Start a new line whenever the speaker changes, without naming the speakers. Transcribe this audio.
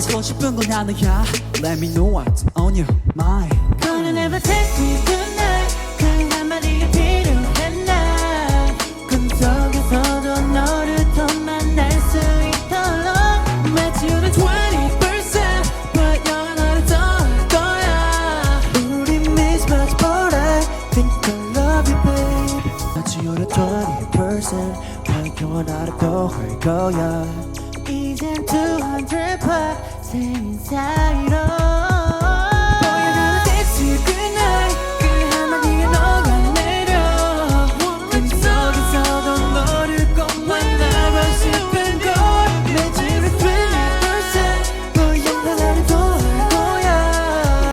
싶은 건 하나야 Let me know what's on your mind
Gonna never take me tonight 그 한마디가 필요해 난 꿈속에서도 너를 더 만날 수 있도록 오늘 20% But you're 나를 떠날 거야
우리 miss much but I think I love you babe 오늘 20% 환경은 나를 더할 거야
이젠 200% 새 사이로